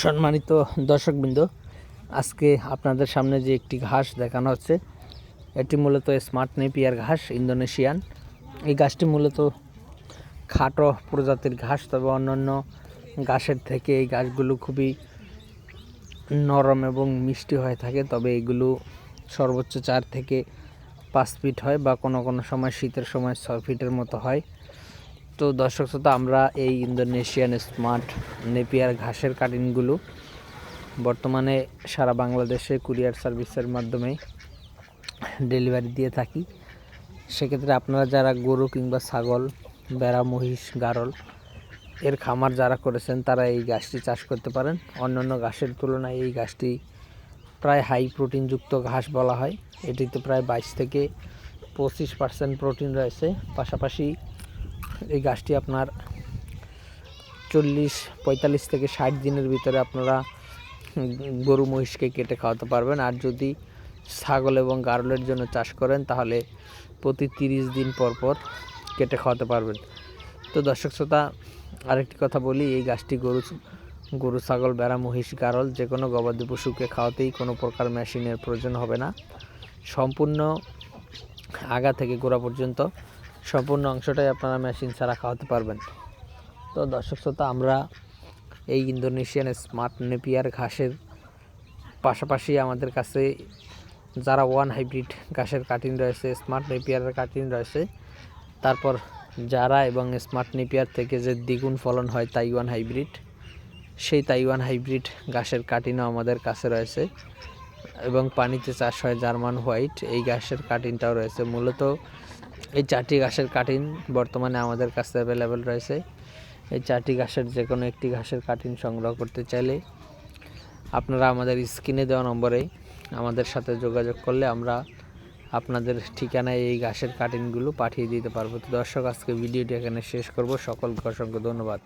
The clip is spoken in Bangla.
সম্মানিত দর্শকবৃন্দ, আজকে আপনাদের সামনে যে একটি ঘাস দেখানো হচ্ছে, এটি মূলত স্মার্ট নেপিয়ার ঘাস, ইন্দোনেশিয়ান। এই ঘাসটি মূলত খাটো প্রজাতির ঘাস, তবে অন্যান্য ঘাসের থেকে এই ঘাসগুলো খুবই নরম এবং মিষ্টি হয়ে থাকে, তবে এগুলো সর্বোচ্চ চার থেকে পাঁচ ফিট হয় বা কোনো কোনো সময় শীতের সময় ছয় ফিটের মতো হয়। তো দর্শক শ্রোতা, আমরা এই ইন্দোনেশিয়ান স্মার্ট নেপিয়ার ঘাসের কাটিংগুলো বর্তমানে সারা বাংলাদেশে কুরিয়ার সার্ভিসের মাধ্যমে ডেলিভারি দিয়ে থাকি। সেক্ষেত্রে আপনারা যারা গরু কিংবা ছাগল বেড়া মহিষ, গারল এর খামার যারা করেছেন, তারা এই গাছটি চাষ করতে পারেন। অন্যান্য ঘাসের তুলনায় এই গাছটি প্রায় হাই প্রোটিনযুক্ত ঘাস বলা হয়। এটিতে প্রায় বাইশ থেকে পঁচিশ পার্সেন্ট প্রোটিন রয়েছে। পাশাপাশি এই গাছটি আপনার চল্লিশ, পঁয়তাল্লিশ থেকে ষাট দিনের ভিতরে আপনারা গরু মহিষকে কেটে খাওয়াতে পারবেন। আর যদি ছাগল এবং গারলের জন্য চাষ করেন, তাহলে প্রতি তিরিশ দিন পর পর কেটে খাওয়াতে পারবেন। তো দর্শক শ্রোতা, আরেকটি কথা বলি, এই গাছটি গরু গরু, ছাগল বেড়া মহিষ, গারল যে কোনো গবাদি পশুকে খাওয়াতেই কোনো প্রকার মেশিনের প্রয়োজন হবে না। সম্পূর্ণ আগা থেকে গোড়া পর্যন্ত সম্পূর্ণ অংশটাই আপনারা মেশিন ছাড়া খাওয়াতে পারবেন। তো দর্শক শ্রোতা, আমরা এই ইন্দোনেশিয়ান স্মার্ট নেপিয়ার ঘাসের পাশাপাশি আমাদের কাছে যারা ওয়ান হাইব্রিড ঘাসের কাটিং রয়েছে স্মার্ট নেপিয়ারের কাটিং রয়েছে, তারপর যারা এবং স্মার্ট নেপিয়ার থেকে যে দ্বিগুণ ফলন হয় তাইওয়ান হাইব্রিড সেই তাইওয়ান হাইব্রিড ঘাসের কাটিনও আমাদের কাছে রয়েছে। এবং পানিতে চাষ হয় জার্মান হোয়াইট এই ঘাসের কাটিংটাও রয়েছে। মূলত এই চারটি ঘাসের কাটিং বর্তমানে আমাদের কাছে অ্যাভেলেবেল রয়েছে। এই চারটি ঘাসের যে কোনো একটি ঘাসের কাটিং সংগ্রহ করতে চাইলে আপনারা আমাদের স্ক্রিনে দেওয়া নম্বরে আমাদের সাথে যোগাযোগ করলে আমরা আপনাদের ঠিকানায় এই ঘাসের কাটিংগুলো পাঠিয়ে দিতে পারব। তো দর্শক, আজকে ভিডিওটি এখানে শেষ করব। সকলকে অসংখ্য ধন্যবাদ।